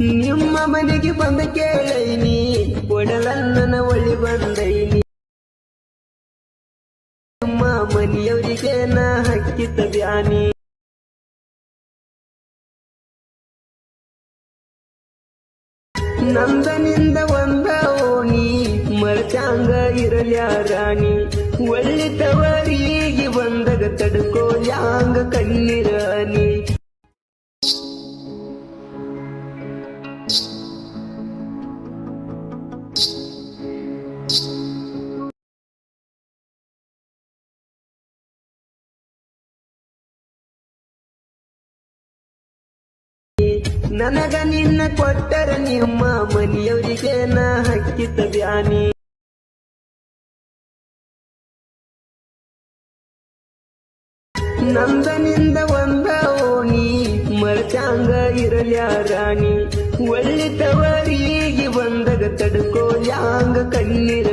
ನಿಮ್ಮ ಮನೆಗೆ ಬಂದ ಕೇಳೈನಿ. ಒಡಲನ್ನನ ಒಳ್ಳಿ ಬಂದೈನಿ. ನಿಮ್ಮ ಮನೆಯವರಿಗೆ ನಾ ಹಕ್ಕಿತ ಬ್ಯಾನಿ ನಂದನಿಂದ ಒಂದ ಓಣಿ ಮರಚಾಂಗ ಇರಲ್ಯ ರಾಣಿ. ಒಳ್ಳಿತವರಿಗೆ ಬಂದಾಗ ತಡ್ಕೋ ಯಾಂಗ ಕಣ್ಣಿರಾಣಿ ನನಗ ನಿನ್ನ ಕೊಟ್ಟರ ನಿಮ್ಮ ಮನೆಯವರಿಗೆ ನಾ ಹಕ್ಕಿತ ಬ್ಯಾನಿ. ನಂದನಿಂದ ಒಂದ ಓಣಿ ಮರಚಾಂಗ ಇರಲ್ಯ ರಾಣಿ. ಒಳ್ಳಿತವರಿಗೆ ಬಂದಾಗ ತಡ್ಕೋ ಯಾಂಗ ಕಣ್ಣಿರ